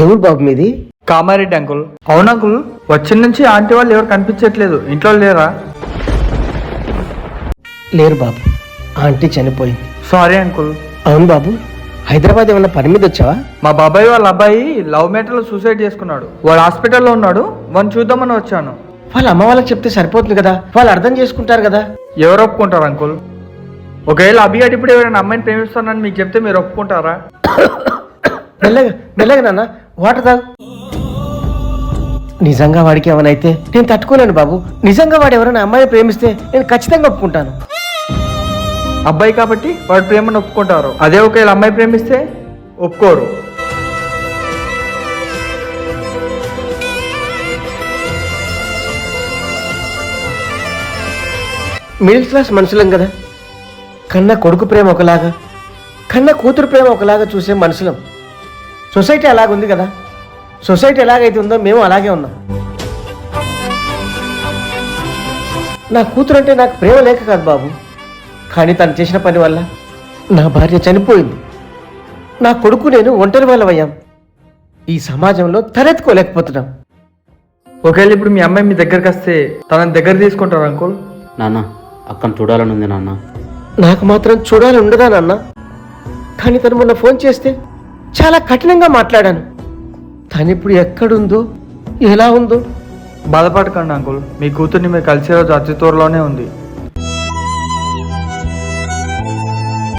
ఎవరు బాబు మీది? కామారెడ్డి అంకుల్. అవును అంకుల్ వచ్చిన నుంచి ఆంటీ వాళ్ళు ఎవరు కనిపించట్లేదు. ఇంట్లో లేరా? లేరు బాబు. ఆంటీ చనిపోయింది. Sorry uncle. అవును బాబు. హైదరాబాద్ ఏమన్నా పని మీద వచ్చావా? మా బాబాయ్ వాళ్ళ అబ్బాయి లవ్ మ్యాటర్లో సూసైడ్ చేసుకున్నాడు. వాడు హాస్పిటల్లో ఉన్నాడు. వాడిని చూద్దామని వచ్చాను. వాళ్ళ అమ్మ వాళ్ళకి చెప్తే సరిపోతుంది కదా? వాళ్ళు అర్థం చేసుకుంటారు కదా? ఎవరు ఒప్పుకుంటారు అంకుల్? ఒకవేళ అభిగాడు ఇప్పుడు ఎవరైనా అమ్మాయిని ప్రేమిస్తానని మీకు చెప్తే మీరు ఒప్పుకుంటారా? మెల్లగా మెల్లగా నాన్న. వాటర్ తాగు. నిజంగా వాడికి ఏమైనా నేను తట్టుకోలేను బాబు. నిజంగా వాడు ఎవరైనా అమ్మాయిని ప్రేమిస్తే నేను ఖచ్చితంగా ఒప్పుకుంటాను. అబ్బాయి కాబట్టి వాడు ప్రేమను ఒప్పుకుంటారు. అదే ఒకవేళ అమ్మాయి ప్రేమిస్తే ఒప్పుకోరు. మిడిల్ క్లాస్ మనుషులం కదా. కన్న కొడుకు ప్రేమ ఒకలాగా కన్న కూతురు ప్రేమ ఒకలాగా చూసే మనుషులం. సొసైటీ అలాగుంది కదా. సొసైటీ ఎలాగైతే ఉందో మేము అలాగే ఉన్నాం. నా కూతురు అంటే నాకు ప్రేమ లేక కాదు బాబు. కానీ తను చేసిన పని వల్ల నా భార్య చనిపోయింది. నా కొడుకు నేను ఒంటరి వాళ్ళమయ్యాం. ఈ సమాజంలో తలెత్తుకోలేకపోతున్నాం. ఒకవేళ ఇప్పుడు మీ అమ్మాయి మీ దగ్గరికి వస్తే తనని దగ్గర తీసుకుంటారు అంకుల్? నాన్న అక్కను చూడాలని ఉంది నాన్న. నాకు మాత్రం చూడాలని ఉండదా నాన్న? కానీ తను మొన్న ఫోన్ చేస్తే చాలా కఠినంగా మాట్లాడాను. తను ఇప్పుడు ఎక్కడుందో ఎలా ఉందో. బాధపడకండి అంకుల్. మీ కూతుర్ని మీరు కలిసే రోజు అతి త్వరలోనే ఉంది.